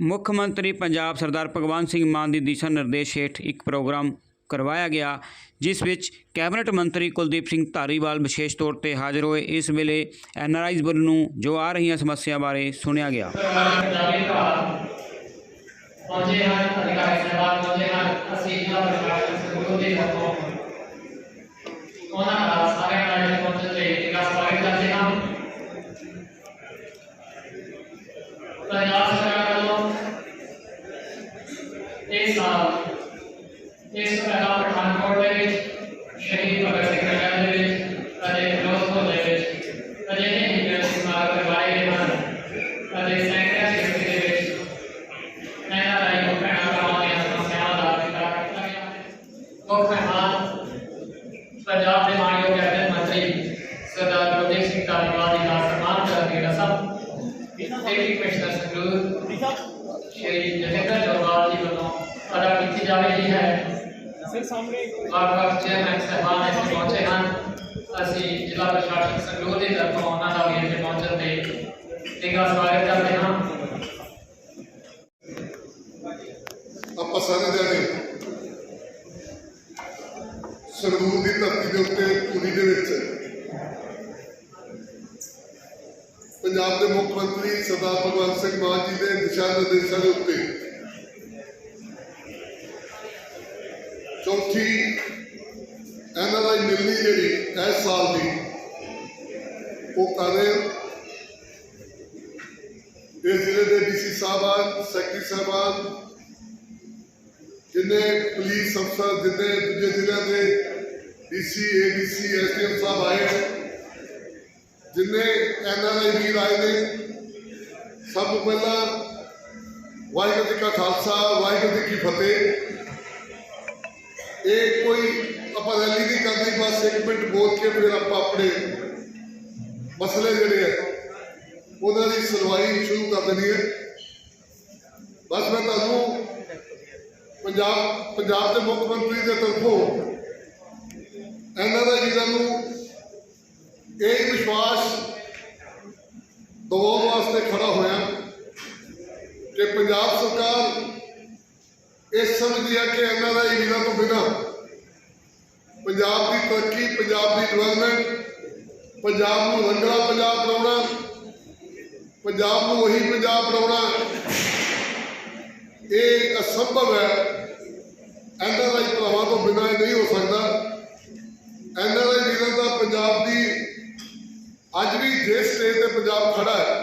ਮੁੱਖ ਮੰਤਰੀ ਪੰਜਾਬ ਸਰਦਾਰ ਭਗਵੰਤ ਸਿੰਘ ਮਾਨ ਦੀ ਦਿਸ਼ਾ ਨਿਰਦੇਸ਼ ਹੇਠ ਇੱਕ ਪ੍ਰੋਗਰਾਮ ਕਰਵਾਇਆ ਗਿਆ, ਜਿਸ ਵਿੱਚ ਕੈਬਨਿਟ ਮੰਤਰੀ ਕੁਲਦੀਪ ਸਿੰਘ ਧਾਰੀਵਾਲ ਵਿਸ਼ੇਸ਼ ਤੌਰ ਤੇ ਹਾਜ਼ਰ ਹੋਏ। ਇਸ ਵੇਲੇ ਐਨ ਆਰ ਐਨਆਰਆਈਜ਼ ਵੱਲੋਂ ਜੋ ਆ ਰਹੀਆਂ ਸਮੱਸਿਆ ਬਾਰੇ ਸੁਣਿਆ ਗਿਆ। ਪਹੁੰਚੇ ਹਨ ਅਧਿਕਾਰੀ ਸਹਿਬਾਨ ਪਹੁੰਚੇ ਹਨ ਅਸੀਂ ਇਹਨਾਂ ਪ੍ਰਸ਼ਾਸਨ ਸੰਗਰੂਰ ਦੇ ਹੱਥੋਂ ਉਹਨਾਂ ਦਾ ਸਾਰਿਆਂ ਦਾ ਇੱਥੇ ਪਹੁੰਚਣ ਤੇ ਇਹਦਾ ਸਵਾਗਤ ਕਰਦੇ ਹਾਂ ਪੰਜਾਬ ਸਰਕਾਰ ਵੱਲੋਂ ਇਸ ਸਾਲ ਇਸ ਪਹਿਲਾ ਪਠਾਨਕੋਟ ਦੇ ਵਿੱਚ ਸ਼ਹੀਦ ਭਗਤ ਸਿੰਘ ਨਗਰ ਦੇ ਵਿੱਚ ਅਤੇ ਫਿਰੋਜ਼ਪੁਰ ਦੇ ਵਿੱਚ ਅਜਿਹੇ ਹੀ ਵਿਅਕਤੀ ਸਮਾਗਮ ਕਰਵਾਏ ਗਏ ਹਨ ਅਤੇ ਸੈਂਕੜੇ ਸਿੱਖ ਦੇ ਅਸੀਂ ਜ਼ਿਲ੍ਹਾ ਪ੍ਰਸ਼ਾਸਨ ਸੰਗਰੂਰ ਦੀ ਤਰਫੋਂ ਉਹਨਾਂ ਦਾ ਵੀ ਇੱਥੇ ਪਹੁੰਚਣ ਤੇ ਨਿੱਘਾ ਸਵਾਗਤ ਕਰਦੇ ਹਾਂ। ਆਪਾਂ ਸਾਰੇ ਜਾਣੇ ਸਰਦੂਰ ਦੀ ਧਰਤੀ ਦੇ ਉੱਤੇ ਪੁਰੀ ਦੇ ਵਿੱਚ ਪੰਜਾਬ ਦੇ ਮੁੱਖ ਮੰਤਰੀ ਸਰਦਾਰ ਭਗਵੰਤ ਸਿੰਘ ਮਾਨ ਜੀ ਦੇ ਦਿਸ਼ਾ ਨਿਰਦੇਸ਼ਾਂ ਦੇ ਉੱਤੇ ਚੌਥੀ ਐਨਆਰਆਈ ਮਿਲਣੀ ਜਿਹੜੀ ਇਸ ਸਾਲ ਦੀ ਉਹ ਕਰ ਰਹੇ ਹਾਂ। ਇਸ ਜ਼ਿਲ੍ਹੇ ਦੇ ਡੀਸੀ ਸਾਹਿਬਾਨ ਸੈਕਟਰੀ ਸਾਹਿਬਾਨ ਜਿੰਨੇ ਪੁਲਿਸ ਅਫਸਰ ਜਿੰਨੇ ਦੂਜੇ ਜ਼ਿਲ੍ਹਿਆਂ ਦੇ ਡੀਸੀ ਏਡੀਸੀ ਐਸਡੀਐਮ ਸਾਹਿਬ ਆਏ ਜਿੰਨੇ ਐਨਆਰਆਈ ਵੀਰ ਆਏ ਨੇ ਸਭ ਤੋਂ ਪਹਿਲਾਂ ਵਾਹਿਗੁਰੂ ਜੀ ਕਾ ਖਾਲਸਾ ਵਾਹਿਗੁਰੂ ਜੀ ਕੀ ਫਤਿਹ ਇਹ ਕੋਈ ਆਪਾਂ ਰੈਲੀ ਨਹੀਂ ਕਰਨੀ, ਬਸ ਇੱਕ ਮਿੰਟ ਬੋਲ ਕੇ ਫਿਰ ਆਪਾਂ ਆਪਣੇ ਮਸਲੇ ਜਿਹੜੇ ਆ, ਉਹਨਾਂ ਦੀ ਸੁਣਵਾਈ ਸ਼ੁਰੂ ਕਰ ਦੇਣੀ ਹੈ। ਬਸ ਮੈਂ ਤੁਹਾਨੂੰ ਪੰਜਾਬ ਪੰਜਾਬ ਦੇ ਮੁੱਖ ਮੰਤਰੀ ਦੇ ਤਰਫੋਂ ਇਹਨਾਂ ਦਾ ਜਿਹਨਾਂ ਨੂੰ ਇਹ ਵਿਸ਼ਵਾਸ ਦਵਾਉਣ ਵਾਸਤੇ ਖੜਾ ਹੋਇਆ ਕਿ ਪੰਜਾਬ ਸਰਕਾਰ ਇਹ ਸਮਝਦੀ ਹੈ ਕਿ ਇਹਨਾਂ ਦਾ ਇਹਨਾਂ ਤੋਂ ਬਿਨਾਂ ਪੰਜਾਬ ਦੀ ਤਰੱਕੀ, ਪੰਜਾਬ ਦੀ ਡਿਵੈਲਪਮੈਂਟ ਪੰਜਾਬ ਨੂੰ ਰੰਗਲਾ ਪੰਜਾਬ ਬਣਾਉਣਾ, ਪੰਜਾਬ ਨੂੰ ਉਹੀ ਪੰਜਾਬ ਬਣਾਉਣਾ, ਇਹ ਅਸੰਭਵ ਹੈ। ਐਨਆਰਆਈ ਭਰਾਵਾਂ ਤੋਂ ਬਿਨਾਂ ਇਹ ਨਹੀਂ ਹੋ ਸਕਦਾ। ਐਨਆਰਆਈ ਵੀਰਾਂ ਦਾ ਪੰਜਾਬ ਦੀ ਅੱਜ ਵੀ ਜਿਸ ਸਟੇਜ ਤੇ ਪੰਜਾਬ ਖੜਾ ਹੈ,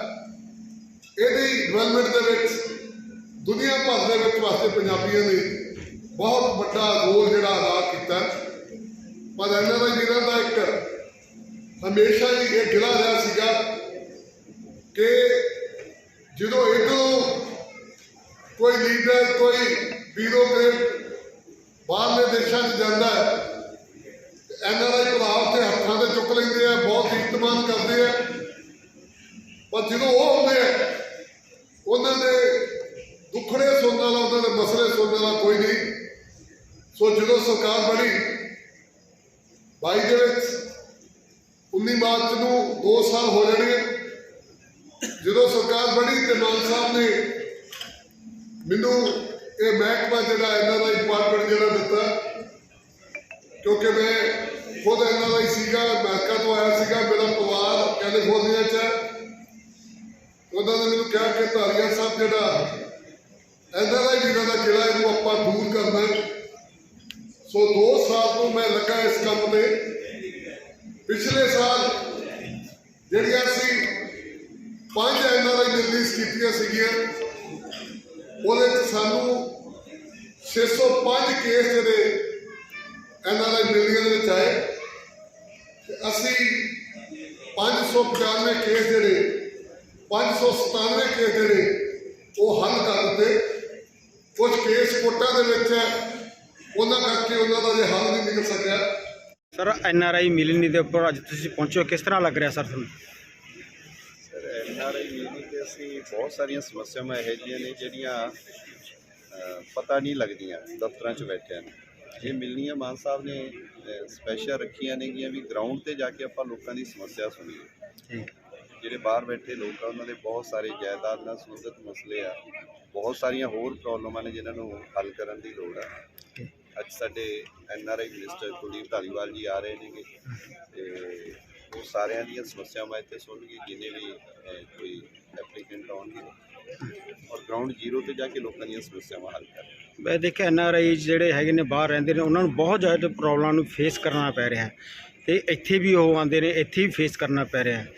ਇਹਦੀ ਡਿਵੈਲਪਮੈਂਟ ਦੇ ਵਿੱਚ, ਦੁਨੀਆ ਭਰ ਦੇ ਵਿੱਚ ਵਾਸਤੇ ਪੰਜਾਬੀਆਂ ਨੇ ਬਹੁਤ ਵੱਡਾ ਰੋਲ ਜਿਹੜਾ ਅਦਾ ਕੀਤਾ। ਪਰ ਐਨਆਰਆਈ ਵੀਰਾਂ ਦਾ ਇੱਕ ਹਮੇਸ਼ਾ ਹੀ ਇਹ ਗਿਲਾ ਰਿਹਾ ਸੀਗਾ ਕਿ ਜਦੋਂ ਇਧਰੋਂ ਕੋਈ ਲੀਡਰ ਕੋਈ ਬਿਊਰੋਕਰੇਟ ਬਾਹਰਲੇ ਦੇਸ਼ਾਂ 'ਚ ਜਾਂਦਾ ਹੈ ਐਨਆਰਆਈ ਭਰਾ ਉੱਤੇ ਹੱਥਾਂ ਤੇ ਚੁੱਕ ਲੈਂਦੇ ਆ, ਬਹੁਤ ਇਤਮਾਨ ਕਰਦੇ ਆ। ਪਰ ਜਦੋਂ ਉਹ ਹੁੰਦੇ ਆ ਉਹਨਾਂ ਦੇ ਦੁੱਖੜੇ ਸੁਣਨ ਵਾਲਾ ਉਹਨਾਂ ਦੇ ਮਸਲੇ ਸੁਣਨ ਵਾਲਾ ਕੋਈ ਨਹੀਂ ਸੋ ਜਦੋਂ ਸਰਕਾਰ ਬਣੀ ਬਾਈ ਦੇ ਵਿੱਚ 19 ਮਾਰਚ ਨੂੰ 2 ਸਾਲ ਹੋ ਜਾਣਗੇ। ਜਦੋਂ ਸਰਕਾਰ ਬਣੀ ਤੇ ਮਾਨ ਸਾਹਿਬ ਨੇ ਮੈਨੂੰ ਇਹ ਮਹਿਕਮਾ ਜਿਹੜਾ ਇਹਨਾਂ ਦਾ ਡਿਪਾਰਟਮੈਂਟ ਜਿਹੜਾ ਦਿੱਤਾ, ਕਿਉਂਕਿ ਮੈਂ ਖੁਦ ਇਹਨਾਂ ਦਾ ਹੀ ਸੀਗਾ ਅਮਰੀਕਾ ਤੋਂ ਆਇਆ ਸੀਗਾ, ਮੇਰਾ ਪਰਿਵਾਰ ਕੈਲੀਫੋਰਨੀਆ 'ਚ ਹੈ। ਉਹਨਾਂ ਨੇ ਮੈਨੂੰ ਕਿਹਾ ਕਿ ਧਾਰੀਆ ਸਾਹਿਬ ਜਿਹੜਾ ਇਹਨਾਂ ਦਾ ਹੀ ਵੀਰਾਂ ਦਾ ਕਿਲਾ ਇਹਨੂੰ ਆਪਾਂ ਦੂਰ ਕਰਨਾ ਸੋ 2 ਸਾਲ ਤੋਂ ਮੈਂ ਲੱਗਾ ਇਸ ਕੰਮ ਤੇ। ਪਿਛਲੇ ਸਾਲ ਜਿਹੜੀਆਂ ਅਸੀਂ ਪੰਜ ਐਨਆਰਆਈ ਰਿਲੀਜ਼ ਕੀਤੀਆਂ ਸੀਗੀਆਂ, ਉਹਦੇ ਚ ਸਾਨੂੰ 605 ਕੇਸ ਜਿਹੜੇ ਐਨਆਰਆਈ ਮਿਲੀਅਨ ਦੇ ਵਿੱਚ ਆਏ। ਤੇ ਅਸੀਂ 595 ਕੇਸ ਜਿਹੜੇ 597 ਕੇਸ ਜਿਹੜੇ ਉਹ ਹੱਲ ਕਰ ਦਿੱਤੇ। ਕੁਝ ਕੇਸ ਕੋਟਾਂ ਦੇ ਵਿੱਚ ਹੈ, ਉਹਨਾਂ ਕਰਕੇ ਉਹਨਾਂ ਦਾ ਜੇ ਹੱਲ ਨਹੀਂ ਨਿਕਲ ਸਕਿਆ। ਸਰ ਐਨਆਰਆਈ ਮਿਲਣੀ ਦੇ ਉੱਪਰ ਅੱਜ ਤੁਸੀਂ ਪਹੁੰਚੇ ਕਿਸ ਤਰ੍ਹਾਂ ਲੱਗ ਰਿਹਾ ਸਰ ਤੁਹਾਨੂੰ? ਸਰ ਐਨਆਰਆਈ ਮੀਟਿੰਗ ਤੇ ਅਸੀਂ ਬਹੁਤ ਸਾਰੀਆਂ ਸਮੱਸਿਆਵਾਂ ਇਹੋ ਜਿਹੀਆਂ ਨੇ ਜਿਹੜੀਆਂ ਅਹ, ਪਤਾ ਨਹੀਂ ਲੱਗਦੀਆਂ ਦਫ਼ਤਰਾਂ 'ਚ ਬੈਠਿਆਂ ਨੂੰ। ਇਹ ਮਿਲਣੀਆਂ ਮਾਨ ਸਾਹਿਬ ਨੇ ਸਪੈਸ਼ਲ ਰੱਖੀਆਂ ਨੇਗੀਆਂ ਵੀ ਗਰਾਊਂਡ ਤੇ ਜਾ ਕੇ ਆਪਾਂ ਲੋਕਾਂ ਦੀ ਸਮੱਸਿਆ ਸੁਣੀਏ। ਜਿਹੜੇ ਬਾਹਰ ਬੈਠੇ ਲੋਕ ਆ ਉਹਨਾਂ ਦੇ ਬਹੁਤ ਸਾਰੇ ਜਾਇਦਾਦ ਨਾਲ ਸੰਬੰਧਿਤ ਮਸਲੇ ਆ। ਬਹੁਤ ਸਾਰੀਆਂ ਹੋਰ ਪ੍ਰੋਬਲਮਾਂ ਨੇ ਜਿਨ੍ਹਾਂ ਨੂੰ ਹੱਲ ਕਰਨ ਦੀ ਲੋੜ ਹੈ ਅੱਜ ਸਾਡੇ N R I minister Kuldeep Dhaliwal ji ਆ ਰਹੇ ਨੇਗੇ ਤੇ ਉਹ ਸਾਰਿਆਂ ਦੀਆਂ ਸਮੱਸਿਆਵਾਂ ਇੱਥੇ ਸੁਣਨਗੇ ਜਿੰਨੇ ਵੀ ਅਹ, ਕੋਈ ਐਪਲੀਕੈਂਟ ਆਉਣਗੇ ਔਰ ਗਰਾਊਂਡ ਜ਼ੀਰੋ ਤੇ ਜਾ ਕੇ ਲੋਕਾਂ ਦੀਆਂ ਸਮੱਸਿਆਵਾਂ ਹੱਲ ਕਰ ਮੈਂ ਦੇਖਿਆ ਐਨ ਆਰ ਆਈ ਜਿਹੜੇ ਹੈਗੇ ਨੇ ਬਾਹਰ ਰਹਿੰਦੇ ਨੇ ਉਹਨਾਂ ਨੂੰ ਬਹੁਤ ਜ਼ਿਆਦਾ ਪ੍ਰੋਬਲਮਾਂ ਨੂੰ ਫੇਸ ਕਰਨਾ ਪੈ ਰਿਹਾ ਹੈ ਤੇ ਇੱਥੇ ਵੀ ਉਹ ਆਉਂਦੇ ਨੇ ਇੱਥੇ ਵੀ ਫੇਸ ਕਰਨਾ ਪੈ ਰਿਹਾ ਹੈ।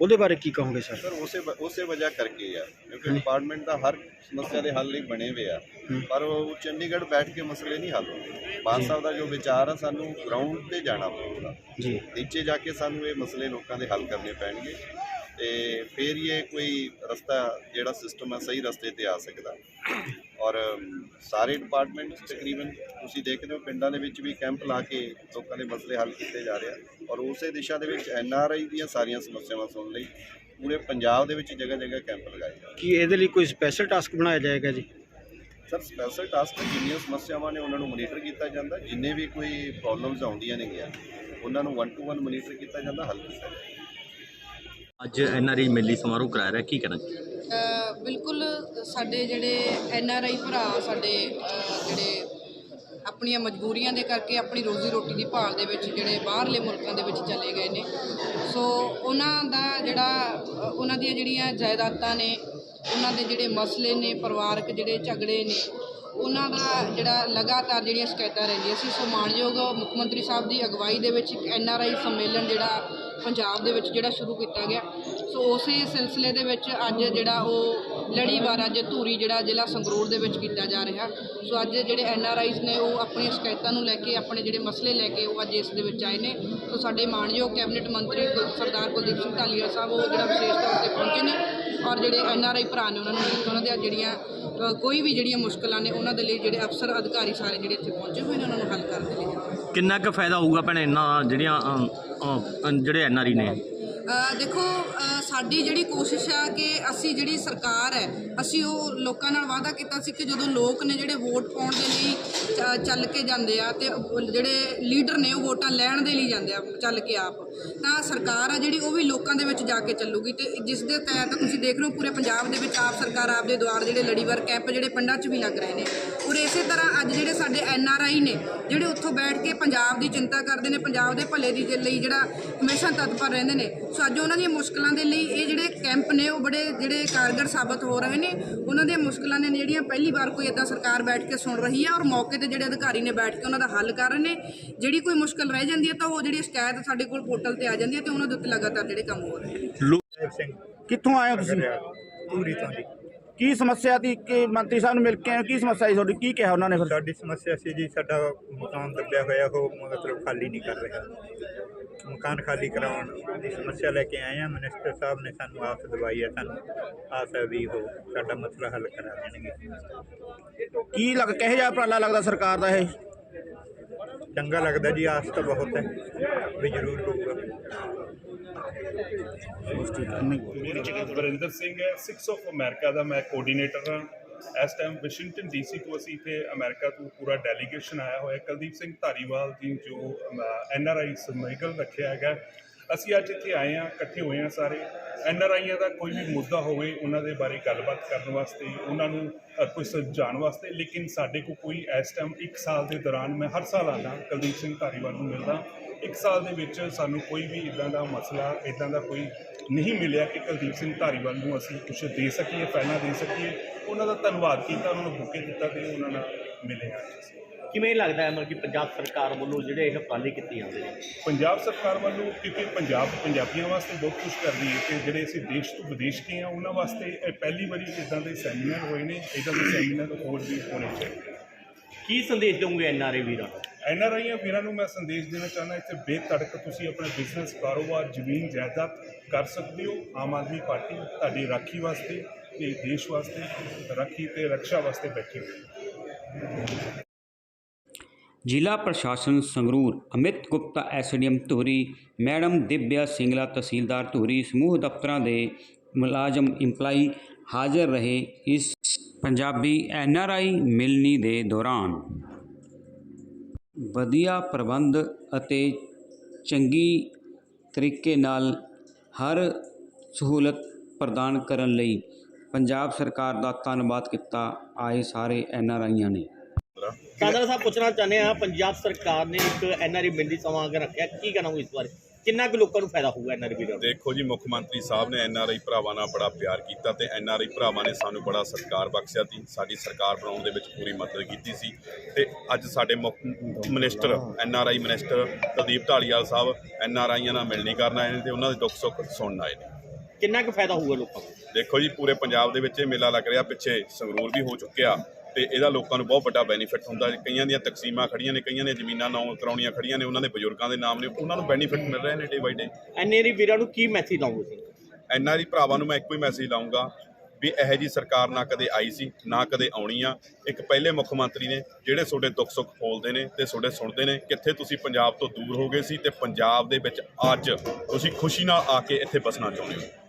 ਉਹਦੇ ਬਾਰੇ ਕੀ ਕਹੋਗੇ ਸਰ? ਸਰ ਉਸੇ ਵ- ਉਸੇ ਵਜ੍ਹਾ ਕਰਕੇ ਆ ਕਿਉਂਕਿ ਡਿਪਾਰਟਮੈਂਟ ਦਾ ਹਰ ਸਮੱਸਿਆ ਦੇ ਹੱਲ ਲਈ ਬਣੇ ਹੋਏ ਆ। ਪਰ ਉਹ ਚੰਡੀਗੜ੍ਹ ਬੈਠ ਕੇ ਮਸਲੇ ਨਹੀਂ ਹੱਲ ਹੁੰਦੇ ਬਾਦ ਸਾਹਿਬ ਦਾ ਜੋ ਵਿਚਾਰ ਆ ਸਾਨੂੰ ਗਰਾਊਂਡ ਤੇ ਜਾਣਾ ਪਊਗਾ। ਜੀ। ਨੀਚੇ ਜਾ ਕੇ ਸਾਨੂੰ ਇਹ ਮਸਲੇ ਲੋਕਾਂ ਦੇ ਹੱਲ ਕਰਨੇ ਪੈਣਗੇ ਤੇ ਫਿਰ ਹੀ ਇਹ ਕੋਈ ਰਸਤਾ ਜਿਹੜਾ ਸਿਸਟਮ ਹੈ ਸਹੀ ਰਸਤੇ ਤੇ ਆ ਸਕਦਾ। ਔਰ ਸਾਰੇ ਡਿਪਾਰਟਮੈਂਟ ਤਕਰੀਬਨ ਤੁਸੀਂ ਦੇਖਦੇ ਹੋ ਪਿੰਡਾਂ ਦੇ ਵਿੱਚ ਵੀ ਕੈਂਪ ਲਾ ਕੇ ਲੋਕਾਂ ਦੇ ਮਸਲੇ ਹੱਲ ਕੀਤੇ ਜਾ ਰਹੇ ਆ। ਔਰ ਉਸੇ ਦਿਸ਼ਾ ਦੇ ਵਿੱਚ ਐਨ ਆਰ ਆਈ ਦੀਆਂ ਸਾਰੀਆਂ ਸਮੱਸਿਆਵਾਂ ਸੁਣ ਲਈ ਪੂਰੇ ਪੰਜਾਬ ਦੇ ਵਿੱਚ ਜਗ੍ਹਾ ਜਗ੍ਹਾ ਕੈਂਪ ਲਗਾਏ ਜਾ ਰਹੇ ਕੀ ਇਹਦੇ ਲਈ ਕੋਈ ਸਪੈਸ਼ਲ ਟਾਸਕ ਬਣਾਇਆ ਜਾਏਗਾ ਜੀ? ਸਰ ਸਪੈਸ਼ਲ ਟਾਸਕ ਜਿੰਨੀਆਂ ਸਮੱਸਿਆਵਾਂ ਨੇ ਉਹਨਾਂ ਨੂੰ ਮੋਨੀਟਰ ਕੀਤਾ ਜਾਂਦਾ। ਜਿੰਨੇ ਵੀ ਕੋਈ ਪ੍ਰੋਬਲਮਸ ਆਉਂਦੀਆਂ ਨੇਗੀਆਂ ਉਹਨਾਂ ਨੂੰ 1 ਟੂ 1 ਮੋਨੀਟਰ ਕੀਤਾ ਜਾਂਦਾ ਹੱਲ ਕੀਤਾ ਜਾਂਦਾ। ਅੱਜ ਐਨਆਰਈ ਮੇਲੀ ਸਮਾਰੋਹ ਕਰਾਇਆ ਰਿਹਾ। ਕੀ? ਅ, ਬਿਲਕੁਲ ਸਾਡੇ ਜਿਹੜੇ ਐਨ ਆਰ ਆਈ ਭਰਾ, ਸਾਡੇ ਜਿਹੜੇ ਆਪਣੀਆਂ ਮਜਬੂਰੀਆਂ ਦੇ ਕਰਕੇ ਆਪਣੀ ਰੋਜ਼ੀ ਰੋਟੀ ਦੀ ਭਾਲ ਦੇ ਵਿੱਚ ਜਿਹੜੇ ਬਾਹਰਲੇ ਮੁਲਕਾਂ ਦੇ ਵਿੱਚ ਚਲੇ ਗਏ ਨੇ। ਸੋ ਉਹਨਾਂ ਦਾ ਜਿਹੜਾ ਉਹਨਾਂ ਦੀਆਂ ਜਿਹੜੀਆਂ ਜਾਇਦਾਦਾਂ ਨੇ, ਉਹਨਾਂ ਦੇ ਜਿਹੜੇ ਮਸਲੇ ਨੇ, ਪਰਿਵਾਰਕ ਜਿਹੜੇ ਝਗੜੇ ਨੇ, ਉਹਨਾਂ ਦਾ ਜਿਹੜਾ ਲਗਾਤਾਰ ਜਿਹੜੀਆਂ ਸ਼ਿਕਾਇਤਾਂ ਰਹਿੰਦੀਆਂ ਸੀ। ਸੋ ਮਾਨਯੋਗ ਮੁੱਖ ਮੰਤਰੀ ਸਾਹਿਬ ਦੀ ਅਗਵਾਈ ਦੇ ਵਿੱਚ ਇੱਕ ਐਨ ਆਰ ਆਈ ਸੰਮੇਲਨ ਜਿਹੜਾ ਪੰਜਾਬ ਦੇ ਵਿੱਚ ਜਿਹੜਾ ਸ਼ੁਰੂ ਕੀਤਾ ਗਿਆ। ਸੋ ਉਸੇ ਸਿਲਸਿਲੇ ਦੇ ਵਿੱਚ ਅੱਜ ਜਿਹੜਾ ਉਹ ਲੜੀਵਾਰ ਅੱਜ ਧੂਰੀ ਜਿਹੜਾ ਜ਼ਿਲ੍ਹਾ ਸੰਗਰੂਰ ਦੇ ਵਿੱਚ ਕੀਤਾ ਜਾ ਰਿਹਾ। ਸੋ ਅੱਜ ਜਿਹੜੇ ਐਨ ਆਰ ਆਈਜ਼ ਨੇ ਉਹ ਆਪਣੀਆਂ ਸ਼ਿਕਾਇਤਾਂ ਨੂੰ ਲੈ ਕੇ ਆਪਣੇ ਜਿਹੜੇ ਮਸਲੇ ਲੈ ਕੇ ਉਹ ਅੱਜ ਇਸ ਦੇ ਵਿੱਚ ਆਏ ਨੇ। ਸੋ ਸਾਡੇ ਮਾਨਯੋਗ ਕੈਬਨਿਟ ਮੰਤਰੀ ਸਰਦਾਰ ਕੁਲਦੀਪ ਸਿੰਘ ਧਾਲੀਵਾਲ ਸਾਹਿਬ ਉਹ ਜਿਹੜਾ ਵਿਸ਼ੇਸ਼ ਤੌਰ ਤੇ ਪਹੁੰਚੇ ਨੇ ਔਰ ਜਿਹੜੇ ਐਨ ਆਰ ਆਈ ਭਰਾ ਨੇ ਉਹਨਾਂ ਨੂੰ ਉਹਨਾਂ ਦੀਆਂ ਜਿਹੜੀਆਂ ਕੋਈ ਵੀ ਜਿਹੜੀਆਂ ਮੁਸ਼ਕਲਾਂ ਨੇ ਉਹਨਾਂ ਦੇ ਲਈ ਜਿਹੜੇ ਅਫਸਰ ਅਧਿਕਾਰੀ ਸਾਰੇ ਜਿਹੜੇ ਇੱਥੇ ਪਹੁੰਚੇ ਹੋਏ ਨੇ ਉਹਨਾਂ ਨੂੰ ਹੱਲ ਕਰਨ ਦੇ ਲਈ। ਕਿੰਨਾ ਕੁ ਫਾਇਦਾ ਹੋਊਗਾ ਭੈਣੇ ਇਹਨਾਂ ਜਿਹੜੀਆਂ ਅਮ, ਅਮ, ਜਿਹੜੇ ਐਨਆਰਈ ਨੇ? ਦੇਖੋ ਸਾਡੀ ਜਿਹੜੀ ਕੋਸ਼ਿਸ਼ ਆ ਕਿ ਅਸੀਂ ਜਿਹੜੀ ਸਰਕਾਰ ਹੈ, ਅਸੀਂ ਉਹ ਲੋਕਾਂ ਨਾਲ ਵਾਅਦਾ ਕੀਤਾ ਸੀ ਕਿ ਜਦੋਂ ਲੋਕ ਨੇ ਜਿਹੜੇ ਵੋਟ ਪਾਉਣ ਦੇ ਲਈ ਚ- ਚੱਲ ਕੇ ਜਾਂਦੇ ਆ ਤੇ ਜਿਹੜੇ ਲੀਡਰ ਨੇ ਉਹ ਵੋਟਾਂ ਲੈਣ ਦੇ ਲਈ ਜਾਂਦੇ ਆ, ਚੱਲ ਕੇ ਆਪ, ਤਾਂ ਸਰਕਾਰ ਆ ਜਿਹੜੀ ਉਹ ਵੀ ਲੋਕਾਂ ਦੇ ਵਿੱਚ ਜਾ ਕੇ ਚੱਲੂਗੀ ਤੇ ਜਿਸ ਦੇ ਤਹਿਤ ਤੁਸੀਂ ਦੇਖ ਰਹੇ ਹੋ ਪੂਰੇ ਪੰਜਾਬ ਦੇ ਵਿੱਚ ਆਪ ਸਰਕਾਰ, ਆਪ ਦੇ ਦੁਆਰ ਜਿਹੜੇ ਲੜੀਵਾਰ ਕੈਂਪ ਜਿਹੜੇ ਪਿੰਡਾਂ 'ਚ ਵੀ ਲੱਗ ਰਹੇ ਨੇ ਔਰ ਇਸੇ ਤਰ੍ਹਾਂ ਅੱਜ ਜਿਹੜੇ ਸਾਡੇ ਐਨ ਆਰ ਆਈ ਨੇ, ਜਿਹੜੇ ਉੱਥੋਂ ਬੈਠ ਕੇ ਪੰਜਾਬ ਦੀ ਚਿੰਤਾ ਕਰਦੇ ਨੇ, ਪੰਜਾਬ ਦੇ ਭਲੇ ਦੀ ਲਈ ਜਿਹੜਾ ਹਮੇਸ਼ਾ ਤਤਪਰ ਰਹਿੰਦੇ ਨੇ। ਸੋ ਅੱਜ ਉਹਨਾਂ ਦੀਆਂ ਮੁਸ਼ਕਲਾਂ ਦੇ ਲਈ ਇਹ ਜਿਹੜੇ ਕੈਂਪ ਨੇ ਉਹ ਬੜੇ ਜਿਹੜੇ ਕਾਰਗਰ ਸਾਬਤ ਹੋ ਰਹੇ ਨੇ। ਉਹਨਾਂ ਦੀਆਂ ਮੁਸ਼ਕਲਾਂ ਨੇ ਜਿਹੜੀਆਂ ਪਹਿਲੀ ਵਾਰ ਕੋਈ ਇਦਾਂ ਸਰਕਾਰ ਬੈਠ ਕੇ ਸੁਣ ਰਹੀ ਹੈ ਔਰ ਮੌਕੇ ਤੇ ਜਿਹੜੇ ਅਧਿਕਾਰੀ ਨੇ ਬੈਠ ਕੇ ਉਹਨਾਂ ਦਾ ਹੱਲ ਕਰ ਰਹੇ ਨੇ। ਜਿਹੜੀ ਕੋਈ ਮੁਸ਼ਕਲ ਰਹਿ ਜਾਂਦੀ ਹੈ ਤਾਂ ਉਹ ਜਿਹੜੀ ਸ਼ਿਕਾਇਤ ਸਾਡੇ ਕੋਲ ਪੋਰਟਲ ਤੇ ਆ ਜਾਂਦੀ ਹੈ ਤੇ ਉਹਨਾਂ ਦੇ ਉੱਤੇ ਲਗਾਤਾਰ ਜਿਹੜੇ ਕੰਮ ਹੋ ਰਹੇ ਨੇ। ਸਿੰਘ। ਕਿੱਥੋਂ ਆਏ ਹੋ ਤੁਸੀਂ? ਪੂਰੀ ਤੋਂ ਜੀ। ਕੀ ਸਮੱਸਿਆ ਦੀ ਕਿ ਮੰਤਰੀ ਸਾਹਿਬ ਨੂੰ ਮਿਲ ਕੇ ਆਏ? ਕੀ ਸਮੱਸਿਆ ਸੀ ਤੁਹਾਡੀ? ਕੀ ਕਿਹਾ ਉਹਨਾਂ ਨੇ ਫਿਰ? ਸਾਡੀ ਸਮੱਸਿਆ ਸੀ ਜੀ ਸਾਡਾ ਮਕਾਨ ਦੱਬਿਆ ਹੋਇਆ ਉਹ ਮਤਲਬ ਖਾਲੀ ਨਹੀਂ ਕਰ ਰਿਹਾ। ਮਕਾਨ ਖਾਲੀ ਕਰਾਉਣ ਦੀ ਸਮੱਸਿਆ ਲੈ ਕੇ ਆਏ ਆ ਮਿਨਿਸਟਰ ਸਾਹਿਬ ਨੇ ਸਾਨੂੰ ਆਸ ਦਵਾਈ ਹੈ ਸਾਨੂੰ ਆਸ ਹੈ ਵੀ ਉਹ ਸਾਡਾ ਮਸਲਾ ਹੱਲ ਕਰਾ ਦੇਣਗੇ। ਕੀ ਲੱਗ ਕਿਹੋ ਜਿਹਾ ਉਪਰਾਲਾ ਲੱਗਦਾ ਸਰਕਾਰ ਦਾ ਇਹ? ਚੰਗਾ ਲੱਗਦਾ ਜੀ ਆਸ ਤਾਂ ਬਹੁਤ ਹੈ ਵੀ ਜ਼ਰੂਰ ਹੋਊਗਾ। ਮੇਰਾ ਨਾਮ ਵਰਿੰਦਰ ਸਿੰਘ ਹੈ 6 ਆਫ ਅਮਰੀਕਾ ਦਾ ਮੈਂ ਕੋਆਰਡੀਨੇਟਰ ਹਾਂ। ਇਸ ਟਾਈਮ ਵਾਸ਼ਿੰਗਟਨ ਡੀਸੀ ਤੋਂ ਅਸੀਂ ਇੱਥੇ ਅਮਰੀਕਾ ਤੋਂ ਪੂਰਾ ਡੈਲੀਗੇਸ਼ਨ ਆਇਆ ਹੋਇਆ ਕੁਲਦੀਪ ਸਿੰਘ ਧਾਰੀਵਾਲ ਜੀ ਜੋ ਐਨ ਆਰ ਆਈ ਸਮੇਗਲ ਰੱਖਿਆ ਹੈਗਾ ਅਸੀਂ ਅੱਜ ਇੱਥੇ ਆਏ ਹਾਂ ਇਕੱਠੇ ਹੋਏ ਹਾਂ ਸਾਰੇ। ਐਨ ਆਰ ਆਈਆਂ ਦਾ ਕੋਈ ਵੀ ਮੁੱਦਾ ਹੋਵੇ ਉਹਨਾਂ ਦੇ ਬਾਰੇ ਗੱਲਬਾਤ ਕਰਨ ਵਾਸਤੇ ਉਹਨਾਂ ਨੂੰ ਅ, ਸਮਝਾਉਣ ਵਾਸਤੇ। ਲੇਕਿਨ ਸਾਡੇ ਕੋਲ ਕੋਈ ਇਸ ਟਾਈਮ ਇੱਕ ਸਾਲ ਦੇ ਦੌਰਾਨ ਮੈਂ ਹਰ ਸਾਲ ਆਉਂਦਾ ਕੁਲਦੀਪ ਸਿੰਘ ਧਾਰੀਵਾਲ ਨੂੰ ਮਿਲਦਾ। ਇੱਕ ਸਾਲ ਦੇ ਵਿੱਚ ਸਾਨੂੰ ਕੋਈ ਵੀ ਇਦਾਂ ਦਾ ਮਸਲਾ ਇਦਾਂ ਦਾ ਕੋਈ ਨਹੀਂ ਮਿਲਿਆ ਕਿ ਕੁਲਦੀਪ ਸਿੰਘ ਧਾਰੀਵਾਲ ਨੂੰ ਅਸੀਂ ਕੁਝ ਦੇ ਸਕੀਏ ਪਹਿਲਾਂ ਦੇ ਸਕੀਏ। ਉਹਨਾਂ ਦਾ ਧੰਨਵਾਦ ਕੀਤਾ ਉਹਨਾਂ ਨੂੰ ਬੁੱਕੇ ਦਿੱਤਾ ਤੇ ਉਹਨਾਂ ਨਾਲ ਮਿਲੇ ਅੱਜ ਕਿਵੇਂ ਲੱਗਦਾ ਹੈ ਮਤਲਬ ਕਿ ਪੰਜਾਬ ਸਰਕਾਰ ਵੱਲੋਂ ਜਿਹੜੇ ਇਹ ਉਪਰਾਲੇ ਕੀਤੇ ਜਾਂਦੇ ਨੇ? ਪੰਜਾਬ ਸਰਕਾਰ ਵੱਲੋਂ ਕਿਉਂਕਿ ਪੰਜਾਬ ਪੰਜਾਬੀਆਂ ਵਾਸਤੇ ਬਹੁਤ ਕੁਝ ਕਰਦੀ ਹੈ ਤੇ ਜਿਹੜੇ ਅਸੀਂ ਦੇਸ਼ ਤੋਂ ਵਿਦੇਸ਼ ਗਏ ਆ ਉਹਨਾਂ ਵਾਸਤੇ ਇਹ ਪਹਿਲੀ ਵਾਰੀ ਇਦਾਂ ਦੇ ਸੈਮੀਨਾਰ ਹੋਏ ਨੇ ਇਦਾਂ ਦੇ ਸੈਮੀਨਾਰ ਹੋਰ ਵੀ ਹੋਣੇ ਚਾਹੀਦੇ ਕੀ ਸੰਦੇਸ਼ ਦਿਓਗੇ ਐਨਆਰਏ ਵੀਰਾਂ ਨੂੰ? ਐਨ ਆਰ ਆਈਆਂ ਵੀਰਾਂ ਨੂੰ ਮੈਂ ਸੰਦੇਸ਼ ਦੇਣਾ ਚਾਹੁੰਦਾ, ਇੱਥੇ ਬੇਤੜਕ ਤੁਸੀਂ ਆਪਣਾ ਬਿਜ਼ਨਸ ਕਾਰੋਬਾਰ, ਜ਼ਮੀਨ, ਜਾਇਦਾਦ ਕਰ ਸਕਦੇ ਹੋ। ਆਮ ਆਦਮੀ ਪਾਰਟੀ ਤੁਹਾਡੀ ਰਾਖੀ ਵਾਸਤੇ ਤੇ ਦੇਸ਼ ਵਾਸਤੇ, ਰਾਖੀ ਤੇ ਰੱਖਿਆ ਵਾਸਤੇ ਬੈਠੀ ਹੋਈ ਜ਼ਿਲ੍ਹਾ ਪ੍ਰਸ਼ਾਸਨ ਸੰਗਰੂਰ, ਅਮਿਤ ਗੁਪਤਾ, ਐਸਡੀਐਮ ਧੂਰੀ, ਮੈਡਮ ਦਿਵਿਆ ਸਿੰਗਲਾ, ਤਹਿਸੀਲਦਾਰ ਧੂਰੀ, ਸਮੂਹ ਦਫ਼ਤਰਾਂ ਦੇ ਮੁਲਾਜ਼ਮ ਇੰਪਲਾਈ ਹਾਜ਼ਰ ਰਹੇ ਇਸ ਪੰਜਾਬੀ ਐਨਆਰਆਈ ਮਿਲਣੀ ਦੇ ਦੌਰਾਨ। ਵਧੀਆ ਪ੍ਰਬੰਧ ਅਤੇ ਚੰਗੀ ਤਰੀਕੇ ਨਾਲ ਹਰ ਸਹੂਲਤ ਪ੍ਰਦਾਨ ਕਰਨ ਲਈ ਪੰਜਾਬ ਸਰਕਾਰ ਦਾ ਧੰਨਵਾਦ ਕੀਤਾ। ਆਏ ਸਾਰੇ ਐਨ ਆਰ ਆਈਆਂ ਨੇ। ਕਾਦਰ ਸਾਹਿਬ, ਪੁੱਛਣਾ ਚਾਹੁੰਦੇ ਆ ਪੰਜਾਬ ਸਰਕਾਰ ਨੇ ਇੱਕ ਐੱਨ ਆਰ ਆਈ ਮਿਲਦੀ ਸਮਾਗਮ ਰੱਖਿਆ, ਕੀ ਕਹਿਣਾ ਇਸ ਬਾਰੇ? ਕਿੰਨਾ ਕੁ ਲੋਕਾਂ ਨੂੰ ਫਾਇਦਾ ਹੋਊਗਾ ਐਨਆਰਈ ਵੀਰਾਂ ਨੂੰ? ਦੇਖੋ ਜੀ ਮੁੱਖ ਮੰਤਰੀ ਸਾਹਿਬ ਨੇ ਐਨਆਰਆਈ ਭਰਾਵਾਂ ਨਾਲ ਬੜਾ ਪਿਆਰ ਕੀਤਾ ਤੇ ਐਨਆਰਆਈ ਭਰਾਵਾਂ ਨੇ ਸਾਨੂੰ ਬੜਾ ਸਤਿਕਾਰ ਬਖਸ਼ਿਆ ਸੀ ਸਾਡੀ ਸਰਕਾਰ ਬਣਾਉਣ ਦੇ ਵਿੱਚ ਪੂਰੀ ਮਦਦ ਕੀਤੀ ਸੀ। ਤੇ ਅੱਜ ਸਾਡੇ ਮੁੱਖ minister NRI minister Kuldeep Dhaliwal Sahib ਐਨਆਰਆਈਆਂ ਨਾਲ ਮਿਲਣੀ ਕਰਨ ਆਏ ਨੇ ਤੇ ਉਹਨਾਂ ਦੇ ਦੁੱਖ ਸੁੱਖ ਸੁਣਨ ਆਏ ਨੇ। ਕਿੰਨਾ ਕੁ ਫਾਇਦਾ ਹੋਊਗਾ ਲੋਕਾਂ ਨੂੰ? ਦੇਖੋ ਜੀ ਪੂਰੇ ਪੰਜਾਬ ਦੇ ਵਿੱਚ ਇਹ ਮੇਲਾ ਲੱਗ ਰਿਹਾ ਪਿੱਛੇ ਸੰਗਰੂਰ ਵੀ ਹੋ ਚੁੱਕਿਆ। ਤੇ ਇਹਦਾ ਲੋਕਾਂ ਨੂੰ ਬਹੁਤ ਵੱਡਾ ਬੈਨੀਫਿਟ ਹੁੰਦਾ ਕਈਆਂ ਦੀਆਂ ਤਕਸੀਮਾਂ ਖੜੀਆਂ ਨੇ ਕਈਆਂ ਦੀਆਂ ਜ਼ਮੀਨਾਂ ਨਾਮ ਕਰਾਉਣੀਆਂ ਖੜੀਆਂ ਨੇ ਉਹਨਾਂ ਦੇ ਬਜ਼ੁਰਗਾਂ ਦੇ ਨਾਮ ਨੇ ਉਹਨਾਂ ਨੂੰ ਬੈਨੀਫਿਟ ਮਿਲ ਰਹੇ ਨੇ ਡੇ ਬਾਈ ਡੇ ਐਨਆਰਈ ਵੀਰਾਂ ਨੂੰ ਕੀ ਮੈਸੇਜ ਦਊਗੇ ਤੁਸੀਂ? ਐਨਆਰਈ ਭਰਾਵਾਂ ਨੂੰ ਮੈਂ ਇੱਕੋ ਹੀ ਮੈਸੇਜ ਲਾਉਂਗਾ ਵੀ ਇਹੋ ਜੀ ਸਰਕਾਰ ਨਾ ਕਦੇ ਆਈ ਸੀ ਨਾ ਕਦੇ ਆਉਣੀ ਆ। ਇੱਕ ਪਹਿਲੇ ਮੁੱਖ ਮੰਤਰੀ ਨੇ ਜਿਹੜੇ ਤੁਹਾਡੇ ਦੁੱਖ ਸੁੱਖ ਫੋਲਦੇ ਨੇ ਤੇ ਤੁਹਾਡੇ ਸੁਣਦੇ ਨੇ ਕਿੱਥੇ ਤੁਸੀਂ ਪੰਜਾਬ ਤੋਂ ਦੂਰ ਹੋ ਗਏ ਸੀ ਤੇ ਪੰਜਾਬ ਦੇ ਵਿੱਚ ਅੱਜ ਤੁਸੀਂ ਖੁਸ਼ੀ ਨਾਲ ਆ ਕੇ ਇੱਥੇ ਬਸਣਾ ਚਾਹੁੰਦੇ ਹੋ।